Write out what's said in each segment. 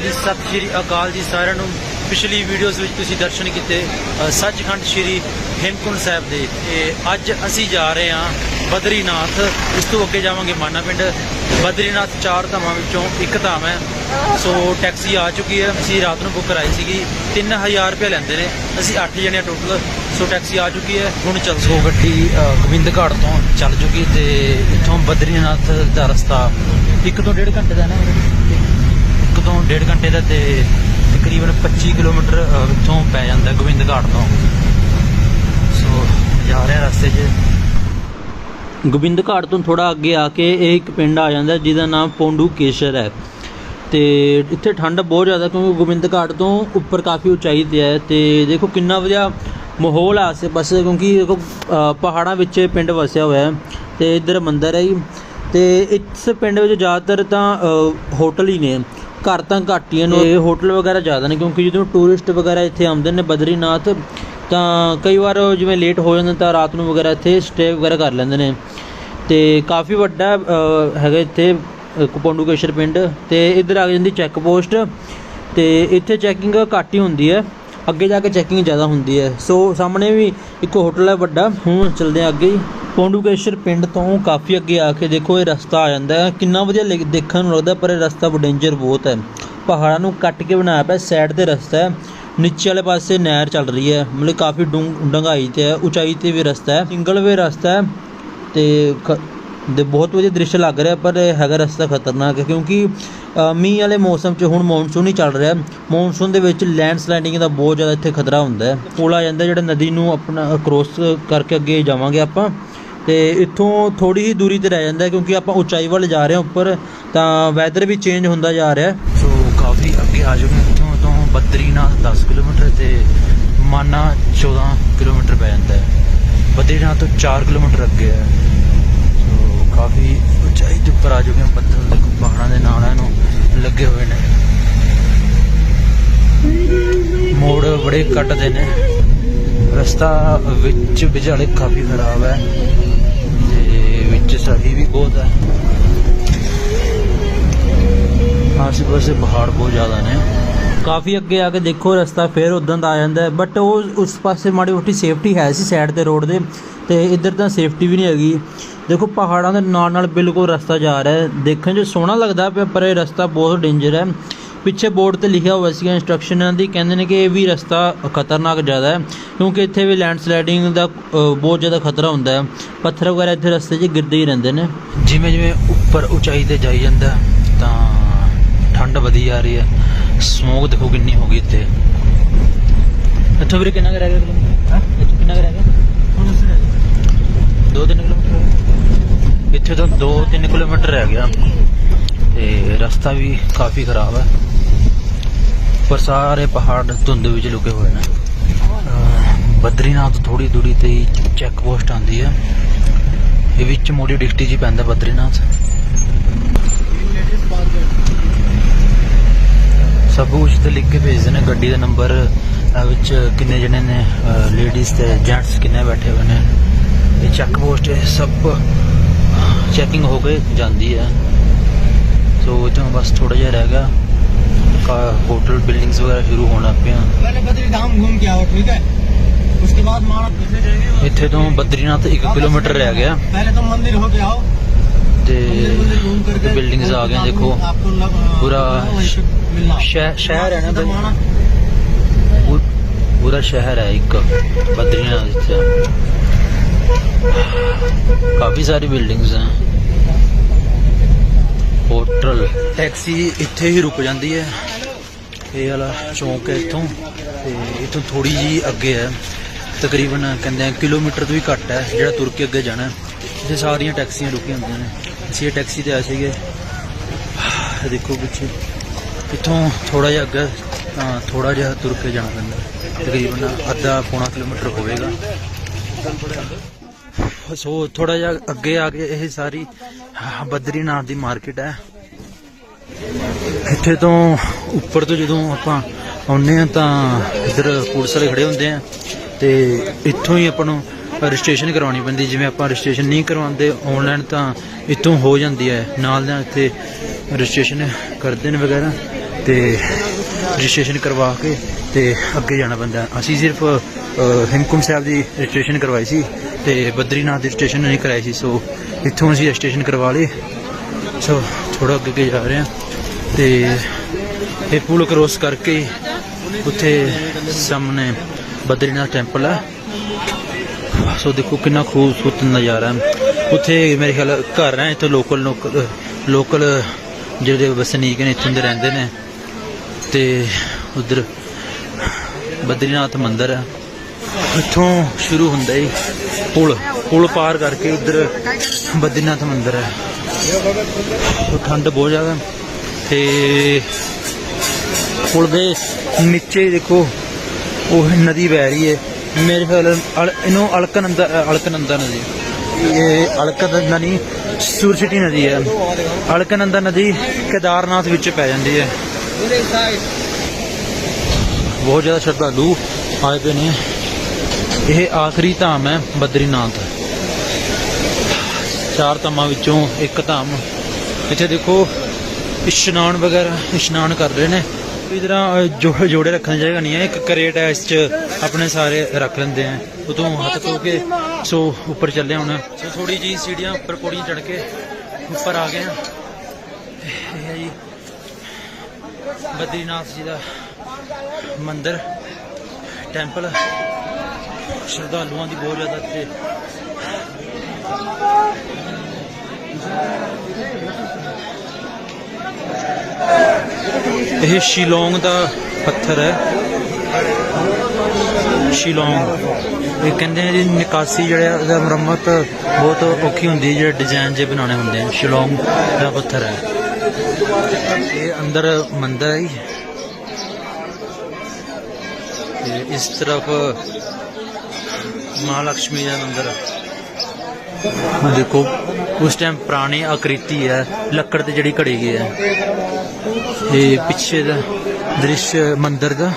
ਹਾਂਜੀ, ਸਤਿ ਸ਼੍ਰੀ ਅਕਾਲ ਜੀ ਸਾਰਿਆਂ ਨੂੰ। ਪਿਛਲੀ ਵੀਡੀਓਜ਼ ਵਿੱਚ ਤੁਸੀਂ ਦਰਸ਼ਨ ਕੀਤੇ ਸੱਚਖੰਡ ਸ਼੍ਰੀ ਹੇਮਕੁੰਟ ਸਾਹਿਬ ਦੇ। ਤੇ ਅੱਜ ਅਸੀਂ ਜਾ ਰਹੇ ਹਾਂ ਬਦਰੀਨਾਥ। ਇਸ ਤੋਂ ਅੱਗੇ ਜਾਵਾਂਗੇ ਮਾਨਾ ਪਿੰਡ। ਬਦਰੀਨਾਥ ਚਾਰ ਧਾਮਾਂ ਵਿੱਚੋਂ ਇੱਕ ਧਾਮ ਹੈ। ਸੋ ਟੈਕਸੀ ਆ ਚੁੱਕੀ ਹੈ। ਅਸੀਂ ਰਾਤ ਨੂੰ ਬੁੱਕ ਕਰਾਈ ਸੀਗੀ। 3000 ਰੁਪਏ ਲੈਂਦੇ ਨੇ। ਅਸੀਂ 8 ਜਣੇ ਟੋਟਲ ਸੋ ਟੈਕਸੀ ਆ ਚੁੱਕੀ ਹੈ। ਹੁਣ ਚੱਲ ਸੋ ਗੱਡੀ ਗੋਬਿੰਦ ਘਾਟ ਤੋਂ ਚੱਲ ਚੁੱਕੀ ਤੇ ਇੱਥੋਂ ਬਦਰੀਨਾਥ ਦਾ ਰਸਤਾ। ਇੱਕ ਤੋਂ ਡੇਢ ਘੰਟੇ ਦਾ ਨਾ? ਤੋਂ ਡੇਢ ਘੰਟੇ ਦਾ ਤੇ ਤਕਰੀਬਨ 25 ਕਿਲੋਮੀਟਰ ਇੱਥੋਂ ਪੈ ਜਾਂਦਾ ਗੋਬਿੰਦ ਘਾਟ ਤੋਂ। ਸੋ, ਜਾ ਰਿਹਾ ਰਸਤੇ 'ਚ। ਗੋਬਿੰਦ ਘਾਟ ਤੋਂ ਥੋੜਾ ਅੱਗੇ ਆ ਕੇ ਇਹ ਇੱਕ ਪਿੰਡ ਆ ਜਾਂਦਾ, ਜਿਹਦਾ ਨਾਮ ਪੌਂਡੂ ਕੇਸ਼ਰ ਹੈ। ਤੇ ਇੱਥੇ ਠੰਡ ਬਹੁਤ ਜ਼ਿਆਦਾ, ਕਿਉਂਕਿ ਗੋਬਿੰਦ ਘਾਟ ਤੋਂ ਉੱਪਰ ਕਾਫੀ ਉਚਾਈ ਤੇ ਹੈ ਤੇ ਦੇਖੋ ਕਿੰਨਾ ਵਧੀਆ ਮਾਹੌਲ ਆ ਆਸੇ ਪਾਸੇ ਕਿਉਂਕਿ ਦੇਖੋ ਪਹਾੜਾਂ ਵਿੱਚ ਪਿੰਡ ਵਸਿਆ ਹੋਇਆ ਹੈ ਤੇ ਇੱਧਰ ਮੰਦਿਰ ਹੈ ਜੀ। ਤੇ ਇਸ ਪਿੰਡ ਵਿੱਚ ਜ਼ਿਆਦਾਤਰ ਤਾਂ ਹੋਟਲ ਹੀ ਨੇ। ਘਰ ਤਾਂ ਘੱਟ ਹੀ ਨੇ ਹੋਟਲ ਵਗੈਰਾ ਜ਼ਿਆਦਾ ਨੇ ਕਿਉਂਕਿ ਜਦੋਂ ਟੂਰਿਸਟ ਵਗੈਰਾ ਇੱਥੇ ਆਉਂਦੇ ਨੇ ਬਦਰੀਨਾਥ ਤਾਂ ਕਈ ਵਾਰ ਜਿਵੇਂ ਲੇਟ ਹੋ ਜਾਂਦੇ ਤਾਂ ਰਾਤ ਨੂੰ ਵਗੈਰਾ ਇੱਥੇ ਸਟੇ ਵਗੈਰਾ ਕਰ ਲੈਂਦੇ ਨੇ। ਤੇ ਕਾਫੀ ਵੱਡਾ ਹੈਗਾ ਇੱਥੇ ਅ, ਪੌਂਡੂਕੇਸ਼ਰ ਪਿੰਡ ਤੇ ਇੱਧਰ ਆ ਜਾਂਦੀ ਚੈੱਕ ਪੋਸਟ ਤੇ ਇੱਥੇ ਚੈਕਿੰਗ ਘੱਟ ਹੀ ਹੁੰਦੀ ਹੈ। ਅੱਗੇ ਜਾ ਕੇ ਚੈਕਿੰਗ ਜ਼ਿਆਦਾ ਹੁੰਦੀ ਹੈ। ਸੋ ਸਾਹਮਣੇ ਵੀ ਇੱਕ ਹੋਟਲ ਹੈ ਵੱਡਾ। ਹੁਣ ਚਲਦੇ ਹਾਂ ਅੱਗੇ ਹੀ ਪੌਂਡੂਕੇਸ਼ਰ ਪਿੰਡ ਤੋਂ ਕਾਫੀ ਅੱਗੇ ਆ ਕੇ ਦੇਖੋ, ਇਹ ਰਸਤਾ ਆ ਜਾਂਦਾ ਹੈ। ਕਿੰਨਾ ਵਧੀਆ ਲਿਖ- ਦੇਖਣ ਨੂੰ ਲੱਗਦਾ, ਪਰ ਇਹ ਰਸਤਾ ਡੇਂਜਰ ਬਹੁਤ ਹੈ। ਪਹਾੜਾਂ ਨੂੰ ਕੱਟ ਕੇ ਬਣਾਇਆ ਪਿਆ ਸਾਈਡ ਤੇ ਰਸਤਾ ਹੈ। ਨੀਚੇ ਵਾਲੇ ਪਾਸੇ ਨਹਿਰ ਚੱਲ ਰਹੀ ਹੈ। ਮਤਲਬ ਕਾਫੀ ਡੂੰਘ ਡੰਗਾਈ ਤੇ ਹੈ, ਉਚਾਈ ਤੇ ਵੀ ਰਸਤਾ ਹੈ। ਸਿੰਗਲ ਵੇ ਰਸਤਾ ਹੈ। ਤੇ ਖ- ਦੇ ਬਹੁਤ ਵਧੀਆ ਦ੍ਰਿਸ਼ ਲੱਗ ਰਿਹਾ, ਪਰ ਹੈਗਾ ਰਸਤਾ ਖਤਰਨਾਕ ਹੈ, ਕਿਉਂਕਿ ਮੀਂਹ ਵਾਲੇ ਮੌਸਮ 'ਚ ਹੁਣ ਮੌਨਸੂਨ ਹੀ ਚੱਲ ਰਿਹਾ ਮੌਨਸੂਨ ਦੇ ਵਿੱਚ ਲੈਂਡ ਸਲਾਈਡਿੰਗ ਦਾ ਬਹੁਤ ਜ਼ਿਆਦਾ ਇੱਥੇ ਖਤਰਾ ਹੁੰਦਾ ਹੈ। ਪੁਲ ਆ ਜਾਂਦਾ ਜਿਹੜਾ ਨਦੀ ਨੂੰ ਆਪਣਾ ਕ੍ਰੋਸ ਕਰਕੇ ਅੱਗੇ ਜਾਵਾਂਗੇ ਆਪਾਂ, ਤੇ ਇੱਥੋਂ ਥੋੜੀ ਹੀ ਦੂਰੀ ਤੇ ਰਹਿ ਜਾਂਦਾ ਕਿਉਂਕਿ ਆਪਾਂ ਉਚਾਈ ਵੱਲ ਜਾ ਰਹੇ ਹਾਂ ਉੱਪਰ, ਤਾਂ ਵੈਦਰ ਵੀ ਚੇਂਜ ਹੁੰਦਾ ਜਾ ਰਿਹਾ ਸੋ ਕਾਫੀ ਅੱਗੇ ਆ ਚੁੱਕੇ ਇੱਥੋਂ ਤੋਂ ਬਦਰੀਨਾਥ 10 ਕਿਲੋਮੀਟਰ ਤੇ ਮਾਨਾ 14 ਕਿਲੋਮੀਟਰ ਪੈ ਜਾਂਦਾ ਹੈ। ਬਦਰੀਨਾਥ ਤੋਂ 4 ਕਿਲੋਮੀਟਰ ਅੱਗੇ ਹੈ। ਕਾਫੀ ਉਚਾਈ ਦੇ ਉੱਪਰ ਆ ਚੁੱਕੇ ਹਾਂ ਬੱਦਲ ਦੇ ਪਹਾੜਾਂ ਦੇ ਨਾਲ ਇਹਨੂੰ ਲੱਗੇ ਹੋਏ ਨੇ। ਮੋੜ ਬੜੇ ਕੱਟਦੇ ਨੇ। ਰਸਤਾ ਵਿੱਚ ਵਿਚਾਲੇ ਕਾਫੀ ਖਰਾਬ ਹੈ। ਤੇ ਵਿੱਚ ਸਹੀ ਵੀ ਬਹੁਤ ਹੈ। ਆਸੇ ਪਾਸੇ ਪਹਾੜ ਬਹੁਤ ਜ਼ਿਆਦਾ ਨੇ। ਕਾਫੀ ਅੱਗੇ ਆ ਕੇ ਦੇਖੋ, ਰਸਤਾ ਫੇਰ ਉਦਾਂ ਦਾ ਆ ਜਾਂਦਾ ਹੈ। ਬਟ ਉਹ ਉਸ ਪਾਸੇ ਮਾੜੀ ਮੋਟੀ ਸੇਫਟੀ ਹੈ ਸੀ ਸਾਈਡ ਤੇ ਰੋਡ ਦੇ। ਤੇ ਇੱਧਰ ਤਾਂ ਸੇਫਟੀ ਵੀ ਨਹੀਂ ਹੈਗੀ। ਦੇਖੋ ਪਹਾੜਾਂ ਦੇ ਨਾਲ ਨਾਲ ਬਿਲਕੁਲ ਰਸਤਾ ਜਾ ਰਿਹਾ ਹੈ। ਦੇਖਣ 'ਚ ਸੋਹਣਾ ਲੱਗਦਾ ਪਿਆ, ਪਰ ਇਹ ਰਸਤਾ ਬਹੁਤ ਡੇਂਜਰ ਹੈ। ਪਿੱਛੇ ਬੋਰਡ ਤੇ ਲਿਖਿਆ ਹੋਇਆ ਸੀਗਾ ਇਨਸਟਰਕਸ਼ਨਾਂ ਦੀ, ਕਹਿੰਦੇ ਨੇ ਕਿ ਇਹ ਵੀ ਰਸਤਾ ਖਤਰਨਾਕ ਜ਼ਿਆਦਾ ਹੈ, ਕਿਉਂਕਿ ਇੱਥੇ ਵੀ ਲੈਂਡਸਲਾਈਡਿੰਗ ਦਾ ਬਹੁਤ ਜ਼ਿਆਦਾ ਖਤਰਾ ਹੁੰਦਾ ਹੈ। ਪੱਥਰ ਵਗੈਰਾ ਇੱਥੇ ਰਸਤੇ 'ਚ ਗਿਰਦੇ ਹੀ ਰਹਿੰਦੇ ਨੇ। ਜਿਵੇਂ ਜਿਵੇਂ ਉੱਪਰ ਉਚਾਈ ਤੇ ਜਾਈ ਜਾਂਦਾ, ਤਾਂ ਠੰਡ ਵਧੀ ਜਾ ਰਹੀ ਹੈ। ਸਮੋਕ ਦੇਖੋ ਕਿੰਨੀ ਹੋ ਗਈ ਇੱਥੇ। ਇੱਥੋਂ ਵੀਰੇ ਕਿੰਨਾ ਕੁ ਰਹਿ ਗਿਆ 2-3 ਕਿਲੋਮੀਟਰ। ਇੱਥੇ ਤੋਂ 2-3 ਕਿਲੋਮੀਟਰ ਰਹਿ ਗਿਆ। ਤੇ ਰਸਤਾ ਵੀ ਕਾਫੀ ਖਰਾਬ ਹੈ। ਪਰ ਸਾਰੇ ਪਹਾੜ ਧੁੰਦ ਵਿੱਚ ਲੁਕੇ ਹੋਏ ਨੇ। ਬਦਰੀਨਾਥ ਥੋੜੀ ਦੂਰੀ ਤੇ ਹੀ ਚੈੱਕ ਪੋਸਟ ਆਂਦੀ ਹੈ। ਇਹ ਵਿੱਚ ਮੋੜੀ ਡਿਸਟ੍ਰਿਕਟ ਜੀ ਪੈਂਦਾ ਬਦਰੀਨਾਥ। ਸਭ ਕੁਝ ਤੇ ਲਿਖ ਕੇ ਭੇਜਦੇ ਨੇ। ਗੱਡੀ ਦਾ ਨੰਬਰ ਵਿੱਚ ਕਿੰਨੇ ਜਣੇ ਨੇ ਲੇਡੀਜ਼ ਤੇ ਜੈਂਟਸ ਕਿੰਨੇ ਬੈਠੇ ਹੋਏ ਨੇ। ये चेक पोस्ट है सब हाँ, चेकिंग हो गए जाती है। तो इतना तो बस थोड़ा जहा रह गया। का होटल बिल्डिंग्स वगैरह शुरू होना पे इतने तो बद्रीनाथ एक किलोमीटर रह गया। बिल्डिंग आ गए देखो। पूरा शहर है ना पूरा शहर है एक बद्रीनाथ ਕਾਫੀ ਸਾਰੀ ਬਿਲਡਿੰਗਸ ਹੈ। ਹੋਟਲ। ਟੈਕਸੀ ਇੱਥੇ ਹੀ ਰੁਕ ਜਾਂਦੀ ਹੈ। ਇਹ ਵਾਲਾ ਚੌਂਕ ਹੈ ਇੱਥੋਂ। ਤੇ ਇੱਥੋਂ ਥੋੜੀ ਜੀ ਅੱਗੇ ਹੈ। ਤਕਰੀਬਨ ਕਹਿੰਦੇ ਆ ਕਿਲੋਮੀਟਰ ਤੋਂ ਵੀ ਘੱਟ ਹੈ। ਜਿਹੜਾ ਤੁਰ ਕੇ ਅੱਗੇ ਜਾਣਾ ਇੱਥੇ ਸਾਰੀਆਂ ਟੈਕਸੀਆਂ ਰੁਕੀਆਂ ਹੁੰਦੀਆਂ ਨੇ। ਅਸੀਂ ਇਹ ਟੈਕਸੀ ਤੇ ਆਏ ਸੀਗੇ। ਦੇਖੋ ਪਿੱਛੇ। ਇੱਥੋਂ ਥੋੜਾ ਜਿਹਾ ਅੱਗੇ, ਤਾਂ ਥੋੜਾ ਜਿਹਾ ਤੁਰ ਕੇ ਜਾਣਾ ਪੈਂਦਾ। ਤਕਰੀਬਨ ਅੱਧਾ ਪੌਣਾ ਕਿਲੋਮੀਟਰ ਹੋਵੇਗਾ। ਸੋ ਥੋੜਾ ਜਿਹਾ ਅੱਗੇ ਆ ਕੇ ਇਹ ਸਾਰੀ ਹਾਂ, ਬਦਰੀਨਾਥ ਦੀ ਮਾਰਕੀਟ ਹੈ। ਇੱਥੇ ਤੋਂ ਉੱਪਰ ਤੋਂ ਜਦੋਂ ਆਪਾਂ ਆਉਂਦੇ ਆ ਤਾਂ ਇੱਧਰ ਪੁਲਿਸ ਵਾਲੇ ਖੜੇ ਹੁੰਦੇ ਆ ਤੇ ਇੱਥੋਂ ਹੀ ਆਪਾਂ ਨੂੰ ਰਜਿਸਟ੍ਰੇਸ਼ਨ ਕਰਵਾਉਣੀ ਪੈਂਦੀ। ਜਿਵੇਂ ਆਪਾਂ ਰਜਿਸਟ੍ਰੇਸ਼ਨ ਨਹੀਂ ਕਰਵਾਉਂਦੇ ਆਨਲਾਈਨ ਤਾਂ ਇੱਥੋਂ ਹੋ ਜਾਂਦੀ ਹੈ। ਨਾਲ ਨਾਲ ਇੱਥੇ ਰਜਿਸਟ੍ਰੇਸ਼ਨ ਕਰਦੇ ਨੇ ਵਗੈਰਾ ਤੇ ਰਜਿਸਟ੍ਰੇਸ਼ਨ ਕਰਵਾ ਕੇ ਤੇ ਅੱਗੇ ਜਾਣਾ ਪੈਂਦਾ। ਅਸੀਂ ਸਿਰਫ ਅ, ਸਾਹਿਬ ਦੀ ਰਜਿਸਟ੍ਰੇਸ਼ਨ ਕਰਵਾਈ ਸੀ। ਤੇ ਬਦਰੀਨਾਥ ਦੀ ਸਟੇਸ਼ਨ ਨਹੀਂ ਕਰਾਈ ਸੀ ਸੋ ਇੱਥੋਂ ਅਸੀਂ ਸਟੇਸ਼ਨ ਕਰਵਾ ਲਈ ਸੋ ਥੋੜਾ ਅੱਗੇ ਅੱਗੇ ਜਾ ਰਹੇ ਹਾਂ। ਤੇ ਇਹ ਪੁਲ ਕ੍ਰੋਸ ਕਰਕੇ ਉੱਥੇ ਸਾਹਮਣੇ ਬਦਰੀਨਾਥ ਟੈਂਪਲ ਹੈ ਸੋ ਦੇਖੋ ਕਿੰਨਾ ਖੂਬਸੂਰਤ ਨਜ਼ਾਰਾ ਉੱਥੇ ਮੇਰੇ ਖਿਆਲ ਘਰ ਹੈ, ਇੱਥੇ ਲੋਕਲ ਲੋਕਲ ਜਿਹੜੇ ਵਸਨੀਕ ਨੇ, ਇੱਥੋਂ ਦੇ ਰਹਿੰਦੇ ਨੇ। ਤੇ ਉਧਰ ਬਦਰੀਨਾਥ ਮੰਦਿਰ ਹੈ ਇੱਥੋਂ ਸ਼ੁਰੂ ਹੁੰਦਾ ਹੀ ਪੁਲ ਪੁਲ ਪਾਰ ਕਰਕੇ ਉਧਰ ਬਦਰੀਨਾਥ ਮੰਦਿਰ ਹੈ। ਠੰਡ ਬਹੁਤ ਜ਼ਿਆਦਾ। ਤੇ ਪੁਲ ਦੇ ਨੀਚੇ ਦੇਖੋ, ਉਹ ਨਦੀ ਵਹਿ ਰਹੀ ਹੈ। ਮੇਰੇ ਖਿਆਲ ਅਲ- ਇਹਨੂੰ ਅਲਕਨੰਦਾ ਅਲਕਨੰਦਾ ਨਦੀ। ਇਹ ਅਲਕਨੰਦਾ ਨਹੀਂ ਸੂਰਸਿਟੀ ਨਦੀ ਹੈ। ਅਲਕਨੰਦਾ ਨਦੀ ਕੇਦਾਰਨਾਥ ਵਿੱਚ ਪੈ ਜਾਂਦੀ ਹੈ। ਬਹੁਤ ਜ਼ਿਆਦਾ ਸ਼ਰਧਾਲੂ ਆਏ ਪਏ ਨੇ। ਇਹ ਆਖਰੀ ਧਾਮ ਹੈ ਬਦਰੀਨਾਥ। ਚਾਰ ਧਾਮਾਂ ਵਿੱਚੋਂ ਇੱਕ ਧਾਮ। ਇੱਥੇ ਦੇਖੋ, ਇਸ਼ਨਾਨ ਵਗੈਰਾ, ਇਸ਼ਨਾਨ ਕਰ ਰਹੇ ਨੇ। ਇਸ ਤਰ੍ਹਾਂ ਜੋ ਜੋੜੇ ਰੱਖਣ ਦੀ ਜਗ੍ਹਾ ਨਹੀਂ ਹੈ। ਇੱਕ ਕਰੇਟ ਹੈ, ਇਸ 'ਚ ਆਪਣੇ ਸਾਰੇ ਰੱਖ ਲੈਂਦੇ ਆ। ਉਤੋਂ ਹੱਥ ਧੋ ਕੇ, ਸੋ ਉੱਪਰ ਚੱਲੇ ਹੁਣ। ਸੋ ਥੋੜੀ ਜੀ ਸੀੜੀਆਂ ਉੱਪਰ ਪੌੜੀਆਂ ਚੜ ਕੇ ਉੱਪਰ ਆ ਗਏ ਆ। ਇਹ ਹੈ ਜੀ ਬਦਰੀਨਾਥ ਜੀ ਦਾ ਮੰਦਿਰ, ਟੈਂਪਲ। ਸ਼ਰਧਾਲੂਆਂ ਦੀ ਬਹੁਤ ਜ਼ਿਆਦਾ ਇੱਥੇ। ਇਹ ਸ਼ਿਲੋਂਗ ਦਾ ਪੱਥਰ ਹੈ। ਸ਼ਿਲੋਂਗ। ਇਹ ਕਹਿੰਦੇ ਨੇ ਜੀ, ਨਿਕਾਸੀ ਜਿਹੜਾ ਉਹਦਾ ਮੁਰੰਮਤ ਬਹੁਤ ਔਖੀ ਹੁੰਦੀ ਹੈ, ਜਿਹੜੇ ਡਿਜ਼ਾਈਨ ਜੇ ਬਣਾਉਣੇ ਹੁੰਦੇ ਆ। ਸ਼ਿਲੋਂਗ ਦਾ ਪੱਥਰ ਹੈ। ਇਹ ਅੰਦਰ ਮੰਦਰ ਹੈ ਜੀ। ਇਸ ਤਰਫ ਮਹਾਲక్ష్ਮੀ ਦਾ ਮੰਦਰ ਦੇਖੋ, ਉਸ ਟਾਈਮ ਪੁਰਾਣੀ ਆਕ੍ਰਿਤੀ ਹੈ, ਲੱਕੜ ਤੇ ਜਿਹੜੀ ਘੜੀ ਗਈ ਹੈ। ਇਹ ਪਿੱਛੇ ਦਾ ਦ੍ਰਿਸ਼ ਮੰਦਿਰ ਦਾ।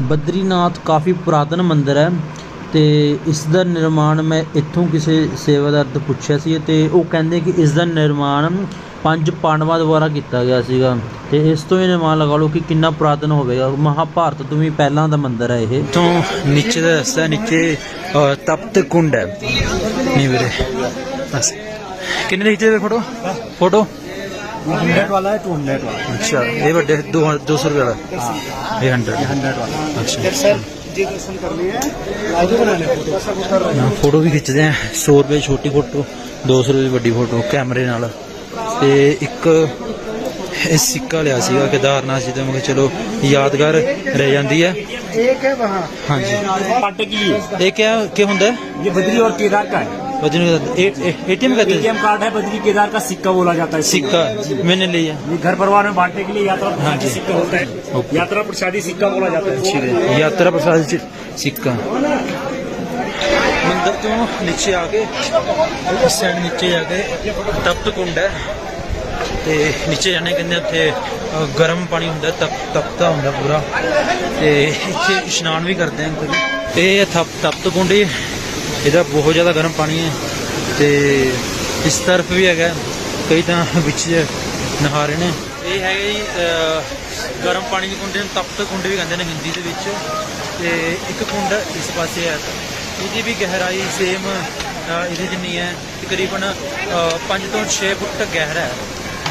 ਬਦਰੀਨਾਥ ਕਾਫੀ ਪੁਰਾਤਨ ਮੰਦਿਰ ਹੈ ਤੇ ਇਸ ਦਾ ਨਿਰਮਾਣ ਮੈਂ ਇੱਥੋਂ ਕਿਸੇ ਸੇਵਾਦਾਰ ਤੋਂ ਪੁੱਛਿਆ ਸੀ ਤੇ ਉਹ ਕਹਿੰਦੇ ਕਿ ਇਸ ਦਾ ਨਿਰਮਾਣ ਪੰਜ ਪਾਂਡਵਾਂ ਦੁਆਰਾ ਕੀਤਾ ਗਿਆ ਸੀਗਾ। ਤੇ ਇਸ ਤੋਂ ਇਹ ਅਨੁਮਾਨ ਲਗਾ ਲਓ ਕਿ ਕਿੰਨਾ ਪੁਰਾਤਨ ਹੋਵੇਗਾ। ਮਹਾਭਾਰਤ ਤੋਂ ਵੀ ਪਹਿਲਾਂ ਦਾ ਮੰਦਿਰ ਹੈ ਇਹ। ਤੋਂ ਨੀਚੇ ਦਾ ਰਸਤਾ ਨੀਚੇ ਤਪਤ ਕੁੰਡ ਹੈ। ਨਹੀਂ ਵੀਰੇ ਬਸ ਕਿੰਨੇ ਨੀਚੇ ਦੇ ਫੋਟੋ? ਫੋਟੋ? 200 ਵਾਲਾ ਹੈ 200 ਵਾਲਾ ਅੱਛਾ ਇਹ ਵੱਡੇ 200 ਰੁਪਏ ਵਾਲਾ। ਇਹ 100 100 ਵਾਲਾ। ਅੱਛਾ। ਸਰ ਜੀ ਦਰਸ਼ਨ ਹੈ ਫੋਟੋ। ਵੀ ਖਿੱਚਦੇ ਆ 100 ਰੁਪਏ ਛੋਟੀ ਫੋਟੋ 200 ਰੁਪਏ ਵੱਡੀ ਫੋਟੋ ਕੈਮਰੇ ਨਾਲ। ਤੇ ਇੱਕ ਇਹ ਸਿੱਕਾ ਲਿਆ ਸੀਗਾ ਕੇਦਾਰਨਾਥ ਜੀ ਦਾ ਮੈਂ ਕਿਹਾ ਚਲੋ ਯਾਦਗਾਰ ਰਹਿ ਜਾਂਦੀ ਹੈ एक है वहाँ ਹਾਂਜੀ पाटे के लिए ਇਹ ਕਿਆ ਕੀ ਹੁੰਦਾ ਹੈ ये बद्री और केदार का है ਵਜਨ एटीएम कहते हैं एटीएम कार्ड है बद्री केदार का सिक्का बोला जाता है इसको। सिक्का मैंने लिया ये घर परिवार में बांटने के लिए यात्रा हाँ जी। प्रसादी सिक्का होता है ओके। यात्रा प्रसादी सिक्का बोला जाता है ਯਾਤਰਾ ਪ੍ਰਸਾਦ ਚ ਸਿੱਕਾ ਮੰਦਰ ਤੋਂ ਨੀਚੇ ਆ ਕੇ, ਇਸ ਸਾਈਡ ਨੀਚੇ ਜਾ ਕੇ ਤਪਤ ਕੁੰਡ ਹੈ। ਤੇ ਨੀਚੇ ਜਾਣੇ ਕਹਿੰਦੇ ਉੱਥੇ ਗਰਮ ਪਾਣੀ ਹੁੰਦਾ, ਤਪ, ਤਪਤਾ ਹੁੰਦਾ ਪੂਰਾ। ਤੇ ਇੱਥੇ ਇਸ਼ਨਾਨ ਵੀ ਕਰਦੇ ਆ ਅੰਕਲ ਇਹ ਤਪ, ਤਪਤ ਕੁੰਡ ਇਹਦਾ ਬਹੁਤ ਜ਼ਿਆਦਾ ਗਰਮ ਪਾਣੀ ਹੈ। ਤੇ ਇਸ ਤਰਫ ਵੀ ਹੈਗਾ, ਕਈ ਤਾਂ ਵਿੱਚ ਨਹਾ ਰਹੇ ਨੇ। ਇਹ ਹੈਗਾ ਜੀ ਗਰਮ ਪਾਣੀ ਦੇ ਕੁੰਡੇ ਨੂੰ ਤਪਤ ਕੁੰਡ ਵੀ ਕਹਿੰਦੇ ਨੇ ਹਿੰਦੀ ਦੇ ਵਿੱਚ। ਤੇ ਇੱਕ ਕੁੰਡ ਇਸ ਪਾਸੇ ਹੈ। ਇਹਦੀ ਵੀ ਗਹਿਰਾਈ ਸੇਮ ਇਹਦੇ ਜਿੰਨੀ ਹੈ, ਤਕਰੀਬਨ 5 ਤੋਂ 6 ਫੁੱਟ ਗਹਿਰਾ ਹੈ।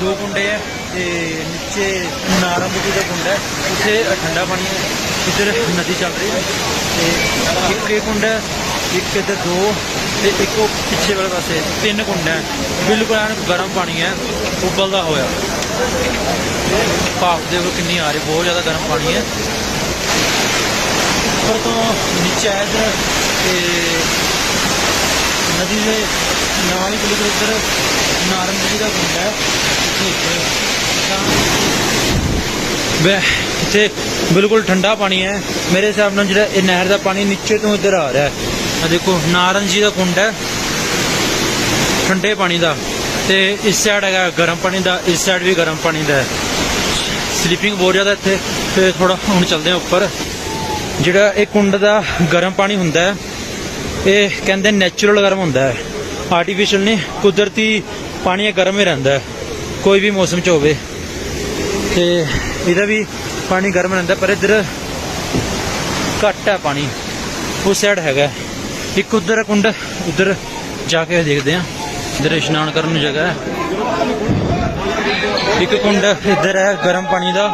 ਦੋ ਕੁੰਡੇ ਹੈ ਤੇ ਨੀਚੇ ਨਾਰੰਗ ਜੀ ਦਾ ਕੁੰਡ ਹੈ। ਉੱਥੇ ਠੰਡਾ ਪਾਣੀ ਹੈ। ਇੱਧਰ ਨਦੀ ਚੱਲ ਰਹੀ ਹੈ ਤੇ ਇੱਕ ਇਹ ਕੁੰਡ ਹੈ, ਇੱਕ ਇੱਧਰ ਦੋ ਤੇ ਇੱਕ ਉਹ ਪਿੱਛੇ ਵਾਲੇ ਪਾਸੇ ਤਿੰਨ ਕੁੰਡ ਹੈ। ਬਿਲਕੁਲ ਐਨ ਗਰਮ ਪਾਣੀ ਹੈ, ਉਬਲਦਾ ਹੋਇਆ। ਭਾਫ ਦੇ ਉਹ ਕਿੰਨੀ ਆ ਰਹੀ ਬਹੁਤ ਜ਼ਿਆਦਾ ਗਰਮ ਪਾਣੀ ਹੈ। ਉੱਪਰ ਤੋਂ ਨੀਚੇ ਇੱਧਰ ਤੇ ਨਦੀ ਦੇ ਨਾਲ ਹੀ ਬਿਲਕੁਲ ਇੱਧਰ ਨਾਰੰਗ ਜੀ ਦਾ ਕੁੰਡ ਹੈ ਵੇ ਇੱਥੇ ਬਿਲਕੁਲ ਠੰਡਾ ਪਾਣੀ ਹੈ। ਮੇਰੇ ਹਿਸਾਬ ਨਾਲ ਜਿਹੜਾ ਇਹ ਨਹਿਰ ਦਾ ਪਾਣੀ ਨੀਚੇ ਤੋਂ ਇੱਧਰ ਆ ਰਿਹਾ ਹੈ। ਆ ਦੇਖੋ, ਨਾਰੰਗ ਜੀ ਦਾ ਕੁੰਡ ਹੈ। ਠੰਡੇ ਪਾਣੀ ਦਾ। ਤੇ ਇਸ ਸਾਈਡ ਹੈਗਾ ਗਰਮ ਪਾਣੀ ਦਾ, ਇਸ ਸਾਈਡ ਵੀ ਗਰਮ ਪਾਣੀ ਦਾ ਸਲੀਪਿੰਗ ਬਹੁਤ ਜ਼ਿਆਦਾ ਇੱਥੇ। ਤੇ ਥੋੜਾ ਹੁਣ ਚੱਲਦੇ ਹਾਂ ਉੱਪਰ। ਜਿਹੜਾ ਇਹ ਕੁੰਡ ਦਾ ਗਰਮ ਪਾਣੀ ਹੁੰਦਾ ਹੈ ਇਹ ਕਹਿੰਦੇ ਨੈਚੁਰਲ ਗਰਮ ਹੁੰਦਾ ਹੈ। ਆਰਟੀਫੀਸ਼ੀਅਲ ਨਹੀਂ, ਕੁਦਰਤੀ ਪਾਣੀ ਗਰਮ ਹੀ ਰਹਿੰਦਾ ਹੈ। ਕੋਈ ਵੀ ਮੌਸਮ ਚ ਹੋਵੇ। ਤੇ ਇਹਦਾ ਵੀ ਪਾਣੀ ਗਰਮ ਰਹਿੰਦਾ, ਪਰ ਇੱਧਰ ਘੱਟ ਹੈ ਪਾਣੀ। ਉਸ ਸਾਈਡ ਹੈਗਾ ਇੱਕ ਉਧਰ ਕੁੰਡ, ਉਧਰ ਜਾ ਕੇ ਦੇਖਦੇ ਆ ਇੱਧਰ ਇਸ਼ਨਾਨ ਕਰਨ ਨੂੰ ਜਗ੍ਹਾ ਹੈ। ਇੱਕ ਕੁੰਡ ਇੱਧਰ ਹੈ ਗਰਮ ਪਾਣੀ ਦਾ।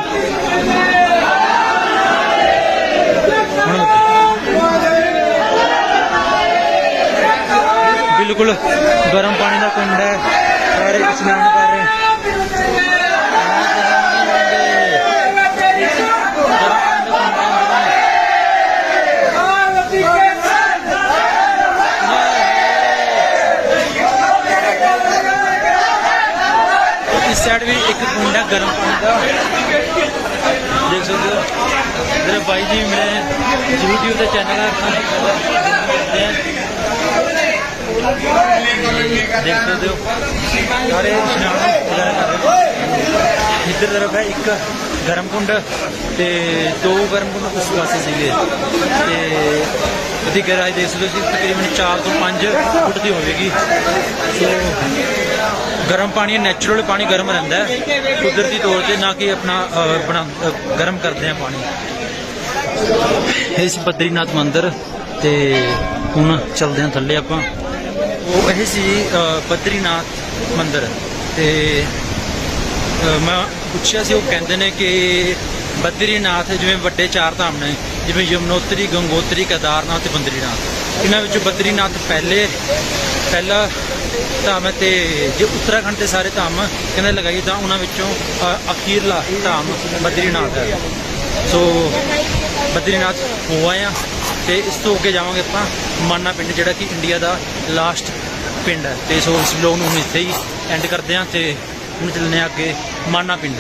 ਹੁਣ ਬਿਲਕੁਲ ਗਰਮ ਪਾਣੀ ਦਾ ਕੁੰਡ ਹੈ। ਸਾਰੇ ਇਸ਼ਨਾਨ ਕਰ ਰਹੇ। ਇਸ ਸਾਈਡ ਵੀ ਇੱਕ ਕੁੰਡ ਹੈ ਗਰਮ ਪਾਣੀ ਦਾ। ਦੇਖ ਸਕਦੇ ਹੋ। ਮੇਰੇ ਬਾਈ ਜੀ ਮੇਰੇ YouTube ਤੇ ਚੈਨਲ ਹੈ ਦੇਖ ਸਕਦੇ ਹੋ। ਸਾਰੇ ਇਸ਼ਨਾਨ ਵਗੈਰਾ ਕਰ ਰਹੇ ਨੇ। ਇੱਧਰ ਤਰਫ ਹੈ ਇੱਕ ਗਰਮ ਕੁੰਡ ਤੇ ਦੋ ਗਰਮ ਕੁੰਡ ਉਸ ਪਾਸੇ ਸੀਗੇ। ਤੇ ਉਹਦੀ ਗਹਿਰਾਈ ਦੇਖ ਸਕਦੇ ਹੋ ਤਕਰੀਬਨ 4 ਤੋਂ 5 ਫੁੱਟ ਦੀ ਹੋਵੇਗੀ। ਸੋ ਗਰਮ ਪਾਣੀ ਨੈਚੁਰਲ ਪਾਣੀ ਗਰਮ ਰਹਿੰਦਾ ਹੈ। ਕੁਦਰਤੀ ਤੌਰ ਤੇ ਨਾ ਕਿ ਆਪਣਾ ਬਣਾ ਗਰਮ ਕਰਦੇ ਆ ਪਾਣੀ। ਇਸ ਬਦਰੀਨਾਥ ਮੰਦਿਰ ਤੇ ਹੁਣ ਚੱਲਦੇ ਹਾਂ ਥੱਲੇ ਆਪਾਂ। ਉਹ ਇਹ ਸੀ ਬਦਰੀਨਾਥ ਮੰਦਿਰ ਤੇ ਮੈਂ ਪੁੱਛਿਆ ਸੀ, ਉਹ ਕਹਿੰਦੇ ਨੇ ਕਿ ਬਦਰੀਨਾਥ ਜਿਵੇਂ ਵੱਡੇ ਚਾਰ ਧਾਮ ਨੇ, ਜਿਵੇਂ ਯਮਨੋਤਰੀ, ਗੰਗੋਤਰੀ, ਕੇਦਾਰਨਾਥ ਤੇ ਬਦਰੀਨਾਥ। ਇਹਨਾਂ ਵਿੱਚੋਂ ਬਦਰੀਨਾਥ ਪਹਿਲੇ, ਪਹਿਲਾ ਧਾਮ ਹੈ ਤੇ ਜੇ ਉੱਤਰਾਖੰਡ ਦੇ ਸਾਰੇ ਧਾਮ ਕਹਿੰਦੇ ਲਗਾਈ, ਤਾਂ ਉਹਨਾਂ ਵਿੱਚੋਂ ਅਖੀਰਲਾ ਧਾਮ ਬਦਰੀਨਾਥ ਹੈ। ਸੋ ਬਦਰੀਨਾਥ ਹੋਇਆ ਆ। ਤੇ ਇਸ ਤੋਂ ਅੱਗੇ ਜਾਵਾਂਗੇ ਆਪਾਂ ਮਾਨਾ ਪਿੰਡ, ਜਿਹੜਾ ਕਿ ਇੰਡੀਆ ਦਾ ਲਾਸਟ ਪਿੰਡ ਹੈ। ਤੇ ਸੋ ਇਸ ਵਲੋਗ ਨੂੰ ਹੁਣ ਇੱਥੇ ਹੀ ਐਂਡ ਕਰਦੇ ਹਾਂ ਤੇ ਹੁਣ ਚੱਲਦੇ ਹਾਂ ਅੱਗੇ ਮਾਨਾ ਪਿੰਡ।